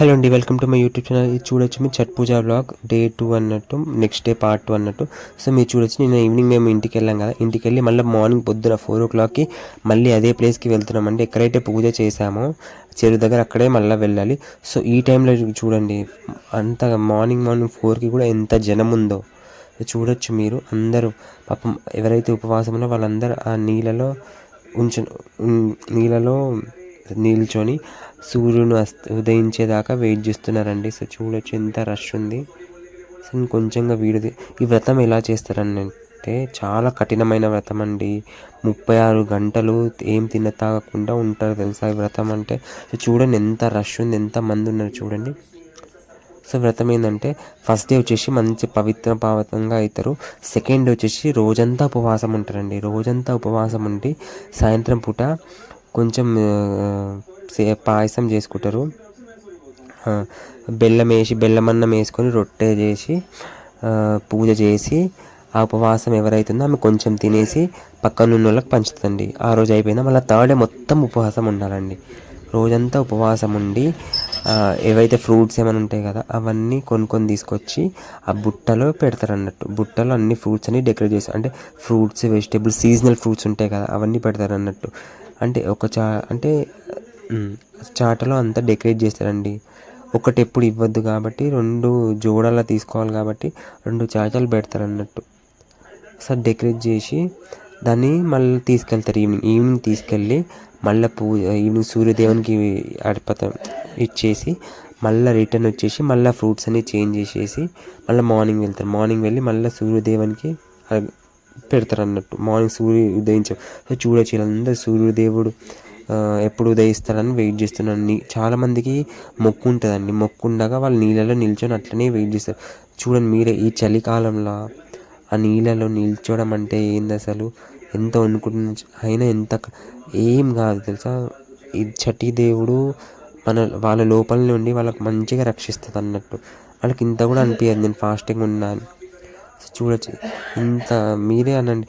Hello అండి welcome to my YouTube channel ఇది చూడొచ్చు మీ Chhath Puja vlog day two అన్నట్టు నెక్స్ట్ డే పార్ట్ టూ అన్నట్టు. సో మీరు చూడొచ్చు నేను ఈవినింగ్ మేము ఇంటికి వెళ్ళాం కదా. ఇంటికి వెళ్ళి మళ్ళీ మార్నింగ్ పొద్దున ఫోర్ ఓ క్లాక్కి మళ్ళీ అదే ప్లేస్కి వెళ్తున్నామండి. ఎక్కడైతే పూజ చేశామో చెరువు దగ్గర అక్కడే మళ్ళీ వెళ్ళాలి. సో ఈ టైంలో చూడండి అంత మార్నింగ్ మార్నింగ్ ఫోర్కి కూడా ఎంత జనం ఉందో. చూడొచ్చు మీరు అందరూ పాపం ఎవరైతే ఉపవాసం ఉన్నో వాళ్ళందరూ ఆ నీళ్ళలో ఉంచు నీళ్ళలో నిల్చొని సూర్యుని అస్త ఉదయించేదాకా వెయిట్ చేస్తున్నారండి. సో చూడొచ్చు ఎంత రష్ ఉంది. సో కొంచెంగా వీడిది ఈ వ్రతం ఎలా చేస్తారంటే అంటే చాలా కఠినమైన వ్రతం అండి ముప్పై ఆరు గంటలు ఏం తిన్న తాగకుండా ఉంటారు తెలుసా ఈ వ్రతం అంటే? సో చూడండి ఎంత రష్ ఉంది ఎంత మంది ఉన్నారు చూడండి. సో వ్రతం ఏంటంటే ఫస్ట్ డే వచ్చేసి మంచి పవిత్ర పావతంగా అవుతారు సెకండ్ డే వచ్చేసి రోజంతా ఉపవాసం ఉంటారండి. రోజంతా ఉపవాసం ఉండి సాయంత్రం పూట కొంచెం పాయసం చేసుకుంటారు. బెల్లం వేసి బెల్లం అన్నం వేసుకొని రొట్టె చేసి పూజ చేసి ఆ ఉపవాసం ఎవరైతుందో ఆమె కొంచెం తినేసి పక్కన ఉన్న వాళ్ళకి పంచుతుంది ఆ రోజు అయిపోయినా మళ్ళీ థర్డ్ డే మొత్తం ఉపవాసం ఉండాలండి. రోజంతా ఉపవాసం ఉండి ఏవైతే ఫ్రూట్స్ ఏమైనా ఉంటాయి కదా అవన్నీ కొనుక్కొని తీసుకొచ్చి ఆ బుట్టలో పెడతారు అన్నట్టు బుట్టలో అన్ని ఫ్రూట్స్ అన్ని డెకరేట్ చేస్తారు అంటే ఫ్రూట్స్ వెజిటేబుల్స్ సీజనల్ ఫ్రూట్స్ ఉంటాయి కదా అవన్నీ పెడతారు అన్నట్టు అంటే ఒక చా అంటే చాటలో అంతా డెకరేట్ చేస్తారండి. ఒకటి ఎప్పుడు ఇవ్వద్దు కాబట్టి రెండు జోడాల తీసుకోవాలి కాబట్టి రెండు చాటలు పెడతారు అన్నట్టు. సో డెకరేట్ చేసి దాన్ని మళ్ళీ తీసుకెళ్తారు ఈవినింగ్. ఈవినింగ్ తీసుకెళ్ళి మళ్ళీ పూజ ఈవినింగ్ సూర్యదేవునికి అర్పత ఇచ్చేసి మళ్ళీ రిటర్న్ వచ్చేసి మళ్ళీ ఫ్రూట్స్ అన్ని చేంజ్ చేసేసి మళ్ళీ మార్నింగ్ వెళ్తారు. మార్నింగ్ వెళ్ళి మళ్ళీ సూర్యదేవునికి పెడతారు అన్నట్టు. మార్నింగ్ సూర్యు ఉదయించే సో చూడొచ్చు అందరూ సూర్యదేవుడు. ఎప్పుడు ఉదయిస్తారని వెయిట్ చేస్తున్నాను చాలామందికి మొక్కు ఉంటుందండి. మొక్కు ఉండగా వాళ్ళు నీళ్ళలో నిల్చొని అట్లనే వెయిట్ చేస్తారు. చూడండి మీరే ఈ చలికాలంలో ఆ నీళ్ళలో నిల్చోవడం అంటే ఏంది అసలు? ఎంత వణుకుంటున్న అయినా ఎంత ఏం కాదు తెలుసా? ఈ చటి దేవుడు మన వాళ్ళ లోపల నుండి వాళ్ళకి మంచిగా రక్షిస్తుంది అన్నట్టు. వాళ్ళకి ఇంత కూడా అనిపించదు నేను ఫాస్టింగ్ ఉన్నాను. చూడొచ్చు. ఇంత మీరే అనండి.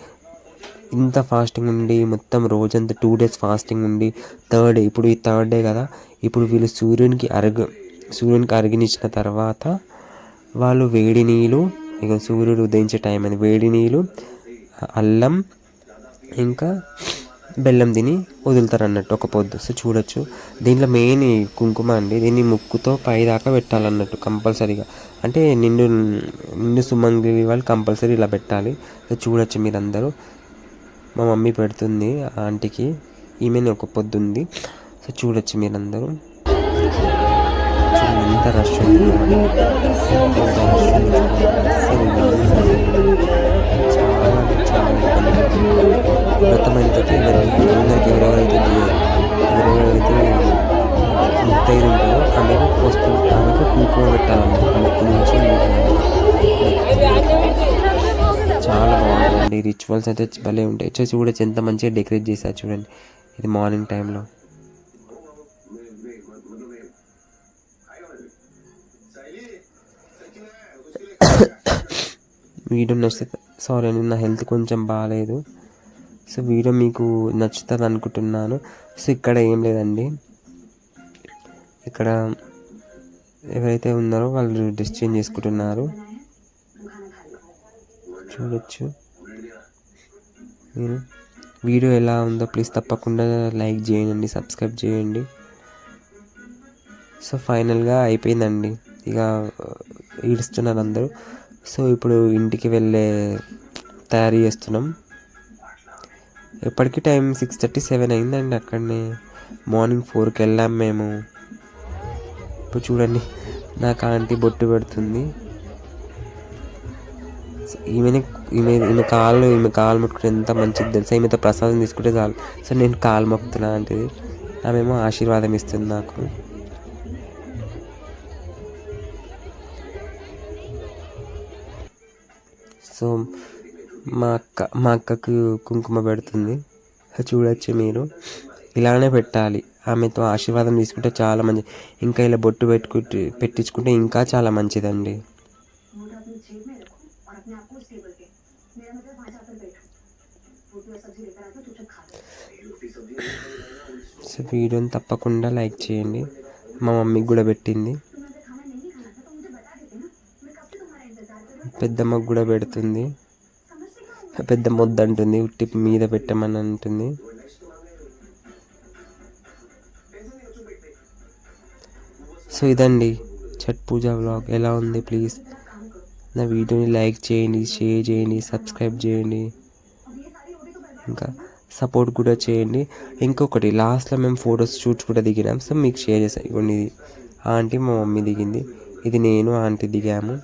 ఇంత ఫాస్టింగ్ ఉండి మొత్తం రోజంతా టూ డేస్ ఫాస్టింగ్ ఉండి థర్డ్ డే ఇప్పుడు ఈ థర్డ్ డే కదా ఇప్పుడు వీళ్ళు సూర్యునికి అరగ సూర్యునికి అరిగినిచ్చిన తర్వాత వాళ్ళు వేడి నీళ్ళు ఇక సూర్యుడు ఉదయించే టైం అని వేడి నీళ్ళు అల్లం ఇంకా బెల్లం తిని వదులుతారు అన్నట్టు ఒక పొద్దు. సో చూడొచ్చు. దీంట్లో మెయిన్ కుంకుమ అండి దీన్ని ముక్కుతో పై దాకా పెట్టాలన్నట్టు కంపల్సరీగా. అంటే నిండు నిండు సుమంగిలి వాళ్ళు కంపల్సరీ ఇలా పెట్టాలి. సో చూడొచ్చు మీరందరూ. మా మమ్మీ పెడుతుంది ఆ ఆంటీకి. ఈమె ఒక పొద్దు ఉంది సో చూడొచ్చు మీరందరూ. ఎంత రష్ ఉంది. ఎంత రష్ చాలా చాలా ఎవరెవరైతే బాగుంటుందండి రిచువల్స్ అయితే భలే ఉంటాయి. చర్చ్ కూడా ఎంత మంచిగా డెకరేట్ చేశారు చూడండి. ఇది మార్నింగ్ టైంలో వీడియో నచ్చితే సారీ అండి నా హెల్త్ కొంచెం బాగాలేదు సో వీడియో మీకు నచ్చుతుంది అనుకుంటున్నాను. సో ఇక్కడ ఏం లేదండి. ఇక్కడ ఎవరైతే ఉన్నారో వాళ్ళు డ్రెస్ చేంజ్ చేసుకుంటున్నారు. చూడొచ్చు. మీరు వీడియో ఎలా ఉందో ప్లీజ్ తప్పకుండా లైక్ చేయండి సబ్స్క్రైబ్ చేయండి. సో ఫైనల్గా అయిపోయిందండి. ఇక ఈడుస్తున్నారు అందరూ. సో ఇప్పుడు ఇంటికి వెళ్ళే తయారీ చేస్తున్నాం. ఎప్పటికీ టైం సిక్స్ థర్టీ సెవెన్ అయిందండి అక్కడనే. మార్నింగ్ ఫోర్కి వెళ్ళాం మేము. ఇప్పుడు చూడండి నాకు ఆంటీ బొట్టు పెడుతుంది. ఈమెని ఈమె ఈమె కాళ్ళు ఈమె కాలు ముట్టుకుంటే ఎంత మంచిది తెలుసా? ఈమెతో ప్రసాదం తీసుకుంటే చాలు. సో నేను కాలు మొక్కుతున్నా అంటే ఆమెమో ఆశీర్వాదం ఇస్తుంది నాకు. సో మా అక్క మా అక్కకు కుంకుమ పెడుతుంది. చూడొచ్చు మీరు. ఇలానే పెట్టాలి. ఆమెతో ఆశీర్వాదం తీసుకుంటే చాలా మంచి ఇంకా ఇలా బొట్టు పెట్టుకుంటే పెట్టించుకుంటే ఇంకా చాలా మంచిదండి. సో వీడియోని తప్పకుండా లైక్ చేయండి. మా మమ్మీకి కూడా పెట్టింది. పెద్దమ్మకు కూడా పెడుతుంది. పెద్ద మొద్దు అంటుంది ఉట్టి మీద పెట్టమని అంటుంది. సో ఇదండి చట్ పూజ బ్లాగ్ ఎలా ఉంది? ప్లీజ్ నా వీడియోని లైక్ చేయండి షేర్ చేయండి సబ్స్క్రైబ్ చేయండి. ఇంకా సపోర్ట్ కూడా చేయండి. ఇంకొకటి లాస్ట్లో మేము ఫొటోస్ షూట్స్ కూడా దిగినాం. సో మీకు షేర్ చేసాను ఇవ్వండి ఇది. ఆంటీ మా మమ్మీ దిగింది. ఇది నేను ఆంటీ దిగాము.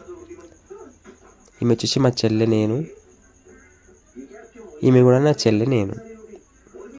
ఈమె వచ్చేసి మా చెల్లె నేను. ఈమె కూడా నా చెల్లె నేను.